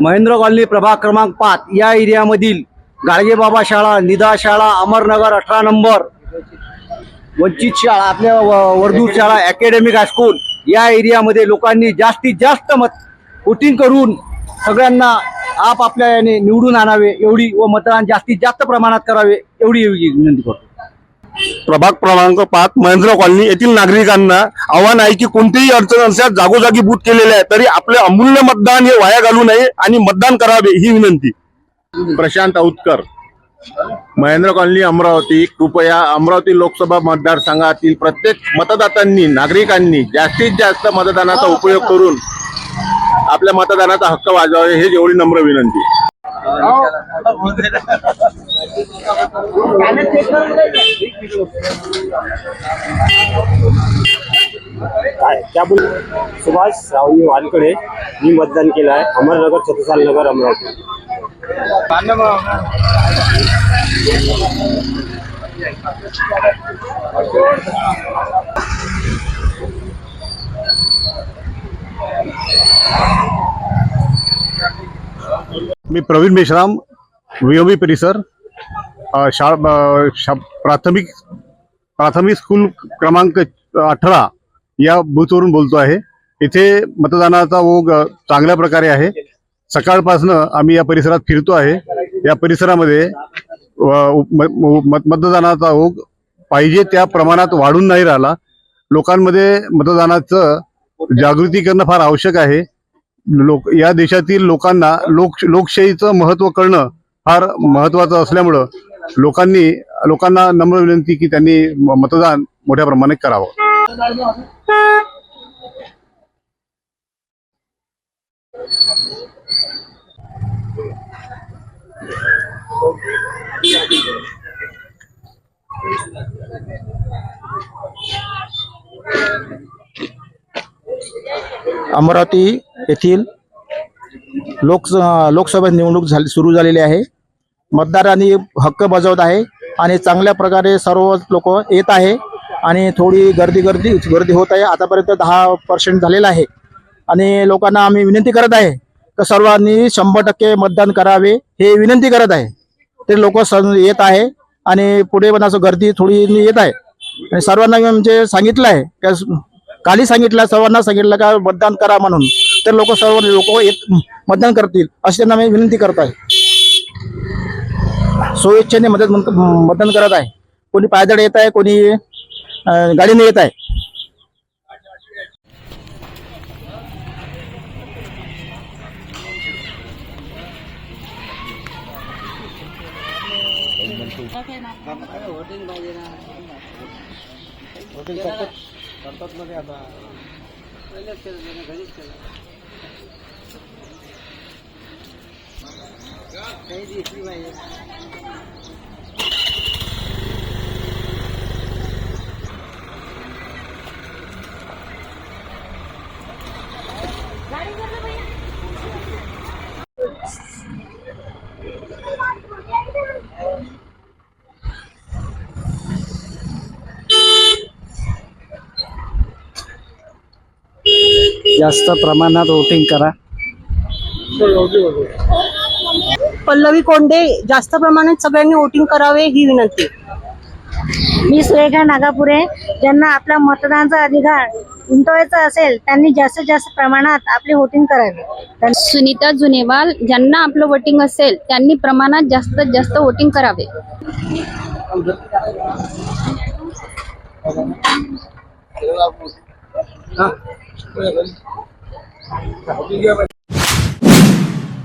Mahendra colony प्रभाग क्रमांक पाच. या एरियामधील गाडगेबाबा शाळा निदा शाळा अमरनगर अठरा नंबर वंचित शाळा आपल्या व- वर्धूर शाळा अकॅडमिक हायस्कूल या एरियामध्ये लोकांनी जास्तीत जास्त मत वोटिंग करून सगळ्यांना आपापल्या याने निवडून आणावे एवढी व मतदान जास्तीत जास्त प्रमाणात करावे एवढी विनंती करतो. प्रभाग क्रमांक पाच महेंद्र कॉलनी येथील नागरिकांना आव्हान आहे की कोणतीही अडचण असल्यास जागोजागी बूथ केलेले आहे तरी आपले अमूल्य मतदान हे वाया घालू नये आणि मतदान करावे ही विनंती. प्रशांत औतकर महेंद्र कॉलनी अमरावती कृपया अमरावती लोकसभा मतदारसंघातील प्रत्येक मतदातांनी नागरिकांनी जास्तीत जास्त मतदानाचा उपयोग करून आपल्या मतदानाचा हक्क वाजवावे हे एवढी नम्र विनंती. सुभाष सावनी वानकडे मी मतदान केलं आहे. अमरनगर छत्रसाल नगर अमरावती. मी प्रवीण मेश्राम विओबी परिसर शाळा शा- प्राथमिक प्राथमिक स्कूल क्रमांक अठरा या बूथवरून बोलतो आहे. इथे मतदानाचा ओघ चांगल्या प्रकारे आहे. सकाळपासनं आम्ही या परिसरात फिरतो आहे. या परिसरामध्ये मत- मतदानाचा ओघ पाहिजे त्या प्रमाणात वाढून नाही राहिला. लोकांमध्ये मतदानाचं जागृती करणं फार आवश्यक आहे. लोक या देशातील लोकांना लोक लोकशाहीचं महत्त्व कळणं फार महत्वाचं असल्यामुळं लोकांनी लोकांना नम्र विनंती की त्यांनी मतदान मोठ्या प्रमाणात करावं. अमरावती येथील लोक लोकसभा निवडणूक झाली सुरू झालेली आहे. मतदारांनी हक्क बजावत आहे आणि चांगल्या प्रकारे सर्व लोक येत आहे आणि थोडी गर्दी गर्दी गर्दी होत आहे. आतापर्यंत दहा पर्सेंट झालेलं आहे. आणि लोकांना आम्ही विनंती करत आहे तर सर्वांनी शंभर टक्के मतदान करावे हे विनंती करत आहे. ते लोक येत आहे आणि पुढे पण असं गर्दी थोडी येत आहे. आणि सर्वांना म्हणजे सांगितलं आहे. का काली सांगितलं सर्वांना सांगितलं का मतदान करा म्हणून. तर लोक सर्व लोक येत मतदान करतील अशी त्यांना मी विनंती करत आहे. स्वेच्छेने मदत मतदान करत आहे. कोणी पायदळ येत आहे कोणी गाडीने येत आहे. जास्त प्रमाणात वोटिंग करा. हो, हो, हो. पल्लवी कोंडे जास्त प्रमाणात सगळ्यांनी वोटिंग करावे ही विनंती. मी सुरेखा नागापुरे ज्यांना आपला मतदानाचा अधिकार उमटवायचा असेल त्यांनी जास्तीत जास्त प्रमाणात आपले वोटिंग करावे. सुनीता जुनेवाल ज्यांना आपलं वोटिंग असेल त्यांनी प्रमाणात जास्तीत जास्त वोटिंग करावे.